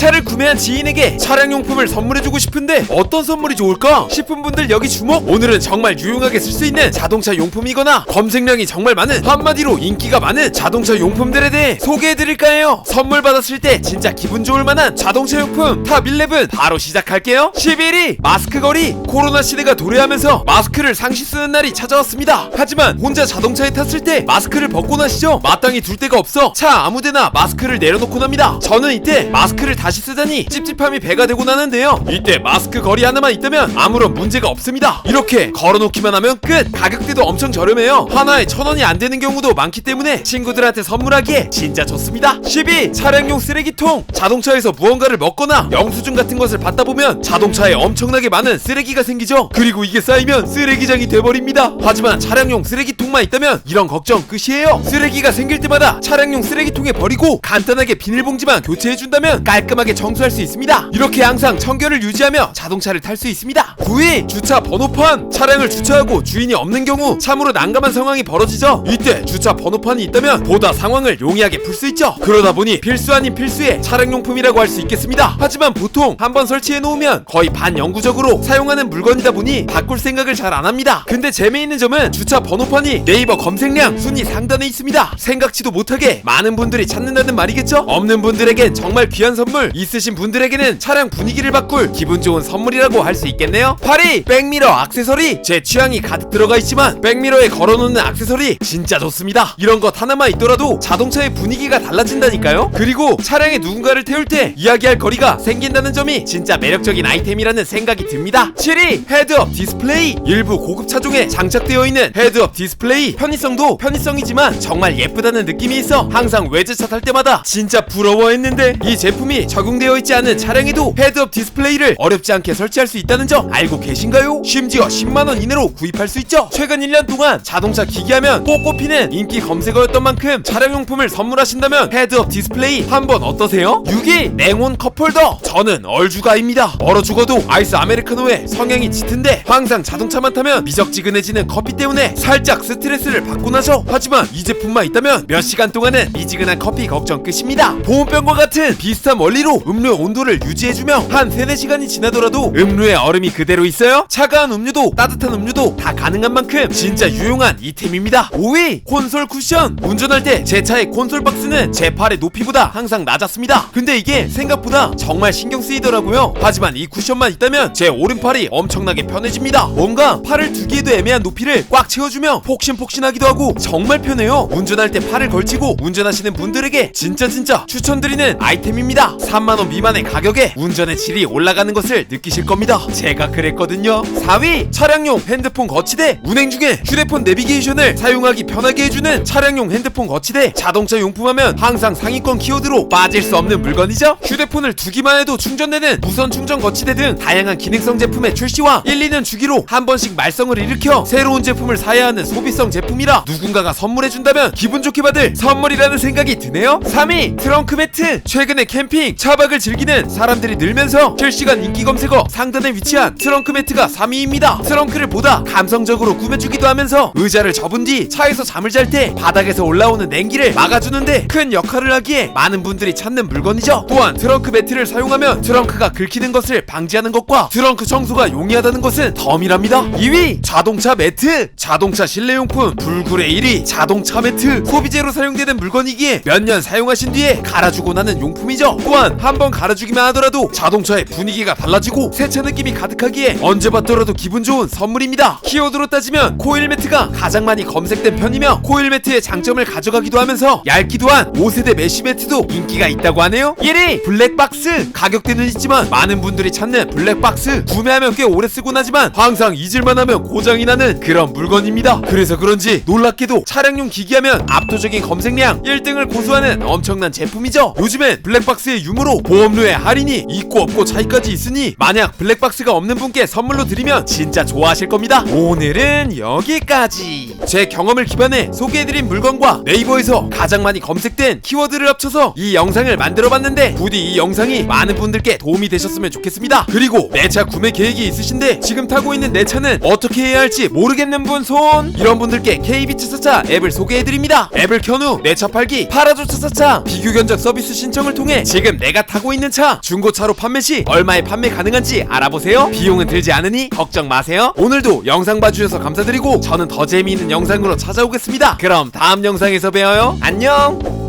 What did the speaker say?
차를 구매한 지인에게 차량용품을 선물해주고 싶은데 어떤 선물이 좋을까 싶은 분들 여기 주목. 오늘은 정말 유용하게 쓸 수 있는 자동차 용품이거나 검색량이 정말 많은 한마디로 인기가 많은 자동차 용품들에 대해 소개해드릴까요? 선물 받았을 때 진짜 기분 좋을 만한 자동차 용품 탑 11 바로 시작할게요. 11위 마스크 거리. 코로나 시대가 도래하면서 마스크를 상시 쓰는 날이 찾아왔습니다. 하지만 혼자 자동차에 탔을 때 마스크를 벗고 나시죠? 마땅히 둘 데가 없어 차 아무데나 마스크를 내려놓고 납니다. 저는 이때 마스크를 다시 쓰다니 찝찝함이 배가 되고 나는데요. 이때 마스크 거리 하나만 있다면 아무런 문제가 없습니다. 이렇게 걸어놓기만 하면 끝. 가격대도 엄청 저렴해요. 하나에 천 원이 안 되는 경우도 많기 때문에 친구들한테 선물하기에 진짜 좋습니다. 12 차량용 쓰레기통. 자동차에서 무언가를 먹거나 영수증 같은 것을 받다 보면 자동차에 엄청나게 많은 쓰레기가 생기죠. 그리고 이게 쌓이면 쓰레기장이 돼버립니다. 하지만 차량용 쓰레기통만 있다면 이런 걱정 끝이에요. 쓰레기가 생길 때마다 차량용 쓰레기통에 버리고 간단하게 비닐봉지만 교체해준다면 깔끔 하게 청소할 수 있습니다. 이렇게 항상 청결을 유지하며 자동차를 탈 수 있습니다. 9위 주차 번호판. 차량을 주차하고 주인이 없는 경우 참으로 난감한 상황이 벌어지죠. 이때 주차 번호판이 있다면 보다 상황을 용이하게 풀 수 있죠. 그러다 보니 필수 아닌 필수의 차량용품이라고 할 수 있겠습니다. 하지만 보통 한번 설치해 놓으면 거의 반영구적으로 사용하는 물건이다 보니 바꿀 생각을 잘 안 합니다. 근데 재미있는 점은 주차 번호판이 네이버 검색량 순위 상단에 있습니다. 생각지도 못하게 많은 분들이 찾는다는 말이겠죠? 없는 분들에겐 정말 귀한 선물 있으신 분들에게는 차량 분위기를 바꿀 기분 좋은 선물이라고 할 수 있겠네요. 8위 백미러 악세서리. 제 취향이 가득 들어가 있지만 백미러에 걸어놓는 악세서리 진짜 좋습니다. 이런 것 하나만 있더라도 자동차의 분위기가 달라진다니까요. 그리고 차량에 누군가를 태울 때 이야기할 거리가 생긴다는 점이 진짜 매력적인 아이템이라는 생각이 듭니다. 7위 헤드업 디스플레이. 일부 고급 차종에 장착되어 있는 헤드업 디스플레이. 편의성도 편의성이지만 정말 예쁘다는 느낌이 있어 항상 외제차 탈 때마다 진짜 부러워했는데 이 제품이 적용되어 있지 않은 차량에도 헤드업 디스플레이를 어렵지 않게 설치할 수 있다는 점 알고 계신가요? 심지어 10만원 이내로 구입할 수 있죠? 최근 1년 동안 자동차 기기하면 꼭 꼽히는 인기 검색어였던 만큼 차량용품을 선물하신다면 헤드업 디스플레이 한번 어떠세요? 6위 냉온 컵홀더. 저는 얼주가입니다. 얼어 죽어도 아이스 아메리카노에 성향이 짙은데 항상 자동차만 타면 미적지근해지는 커피 때문에 살짝 스트레스를 받고 나죠 하지만 이 제품만 있다면 몇 시간 동안은 미지근한 커피 걱정 끝입니다. 보온병과 같은 비슷한 원리로 음료 온도를 유지해주며 한 3, 4시간이 지나더라도 음료의 얼음이 그대로 있어요? 차가운 음료도 따뜻한 음료도 다 가능한 만큼 진짜 유용한 이템입니다. 5위 콘솔 쿠션! 운전할 때 제 차의 콘솔 박스는 제 팔의 높이보다 항상 낮았습니다. 근데 이게 생각보다 정말 신경 쓰이더라고요. 하지만 이 쿠션만 있다면 제 오른팔이 엄청나게 편해집니다. 뭔가 팔을 두기에도 애매한 높이를 꽉 채워주며 폭신폭신하기도 하고 정말 편해요. 운전할 때 팔을 걸치고 운전하시는 분들에게 진짜 진짜 추천드리는 아이템입니다 3만원 미만의 가격에 운전의 질이 올라가는 것을 느끼실 겁니다. 제가 그랬거든요. 4위 차량용 핸드폰 거치대 운행 중에 휴대폰 내비게이션을 사용하기 편하게 해주는 차량용 핸드폰 거치대. 자동차 용품하면 항상 상위권 키워드로 빠질 수 없는 물건이죠. 휴대폰을 두기만 해도 충전되는 무선 충전 거치대 등 다양한 기능성 제품의 출시와 1, 2년 주기로 한 번씩 말썽을 일으켜 새로운 제품을 사야 하는 소비성 제품이라 누군가가 선물해준다면 기분 좋게 받을 선물이라는 생각이 드네요. 3위 트렁크 매트. 최근에 캠핑 차박을 즐기는 사람들이 늘면서 실시간 인기 검색어 상단에 위치한 트렁크 매트가 3위입니다. 트렁크를 보다 감성적으로 꾸며주기도 하면서 의자를 접은 뒤 차에서 잠을 잘 때 바닥에서 올라오는 냉기를 막아주는데 큰 역할을 하기에 많은 분들이 찾는 물건이죠. 또한 트렁크 매트를 사용하면 트렁크가 긁히는 것을 방지하는 것과 트렁크 청소가 용이하다는 것은 덤이랍니다. 2위 자동차 매트 자동차 실내용품 불굴의 1위 자동차 매트 소비재로 사용되는 물건이기에 몇 년 사용하신 뒤에 갈아주고 나는 용품이죠. 또한 한번 갈아 주기만 하더라도 자동차의 분위기가 달라지고 세차 느낌이 가득하기에 언제 봤더라도 기분 좋은 선물입니다. 키워드로 따지면 코일 매트가 가장 많이 검색된 편이며 코일 매트의 장점을 가져가기도 하면서 얇기도 한 5세대 메쉬 매트도 인기가 있다고 하네요. 1위 블랙박스! 가격대는 있지만 많은 분들이 찾는 블랙박스 구매하면 꽤 오래 쓰고 나지만 항상 잊을만 하면 고장이 나는 그런 물건입니다. 그래서 그런지 놀랍게도 차량용 기기하면 압도적인 검색량 1등을 고수하는 엄청난 제품이죠. 요즘엔 블랙박스의 유무 로 보험료의 할인이 있고 없고 차이까지 있으니 만약 블랙박스가 없는 분께 선물로 드리면 진짜 좋아하실 겁니다. 오늘은 여기까지. 제 경험을 기반해 소개해드린 물건과 네이버에서 가장 많이 검색된 키워드를 합쳐서 이 영상을 만들어봤는데 부디 이 영상이 많은 분들께 도움이 되셨으면 좋겠습니다. 그리고 내 차 구매 계획이 있으신데 지금 타고 있는 내 차는 어떻게 해야 할지 모르겠는 분 손! 이런 분들께 KB 차차차 앱을 소개해드립니다. 앱을 켠 후 내 차 팔기 팔아줘 차차차 비교 견적 서비스 신청을 통해 지금 내 내가 타고 있는 차 중고차로 판매 시 얼마에 판매 가능한지 알아보세요. 비용은 들지 않으니 걱정 마세요. 오늘도 영상 봐주셔서 감사드리고 저는 더 재미있는 영상으로 찾아오겠습니다. 그럼 다음 영상에서 봬요. 안녕